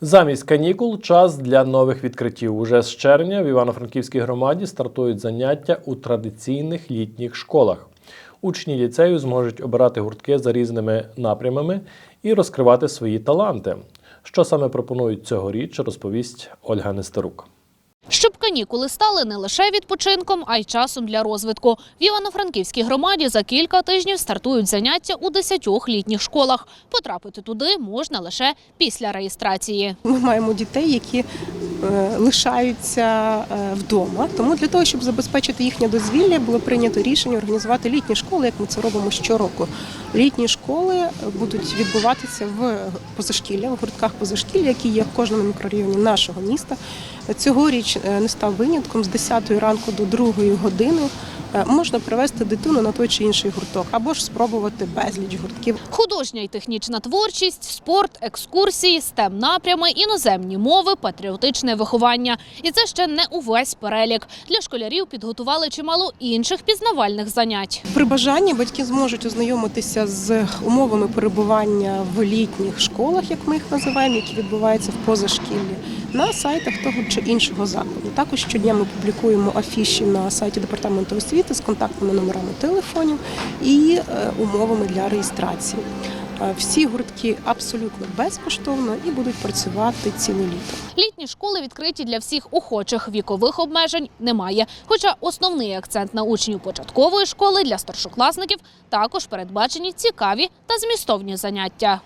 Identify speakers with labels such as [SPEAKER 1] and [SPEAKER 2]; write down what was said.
[SPEAKER 1] Замість канікул час для нових відкриттів. Уже з червня в Івано-Франківській громаді стартують заняття у традиційних літніх школах. Учні ліцею зможуть обирати гуртки за різними напрямами і розкривати свої таланти. Що саме пропонують цьогоріч, розповість Ольга Нестерук.
[SPEAKER 2] Канікули стали не лише відпочинком, а й часом для розвитку. В Івано-Франківській громаді за кілька тижнів стартують заняття у 10 літніх школах. Потрапити туди можна лише після реєстрації.
[SPEAKER 3] Ми маємо дітей, які е, лишаються е, вдома. Тому для того, щоб забезпечити їхнє дозвілля, було прийнято рішення організувати літні школи, як ми це робимо щороку. Літні школи будуть відбуватися в позашкілля, в гуртках позашкілля, які є в кожному мікрорайоні нашого міста. Цьогоріч е, не став винятком з 10 ранку до 2 години. е, Можна привезти дитину на той чи інший гурток, або ж спробувати безліч гуртків.
[SPEAKER 2] Художня і технічна творчість, спорт, екскурсії, стем напрями, іноземні мови, патріотичне виховання. І це ще не увесь перелік. Для школярів підготували чимало інших пізнавальних занять.
[SPEAKER 3] При бажанні батьки зможуть ознайомитися з умовами перебування в літніх школах, як ми їх називаємо, які відбуваються в позашкіллі, на сайтах того чи іншого закладу. Також щодня ми публікуємо афіші на сайті департаменту освіти з контактними номерами телефонів і е, умовами для реєстрації. Е, Всі гуртки абсолютно безкоштовно і будуть працювати ціле літо.
[SPEAKER 2] Літні школи відкриті для всіх охочих. Вікових обмежень немає. Хоча основний акцент на учнів початкової школи для старшокласників також передбачені цікаві та змістовні заняття.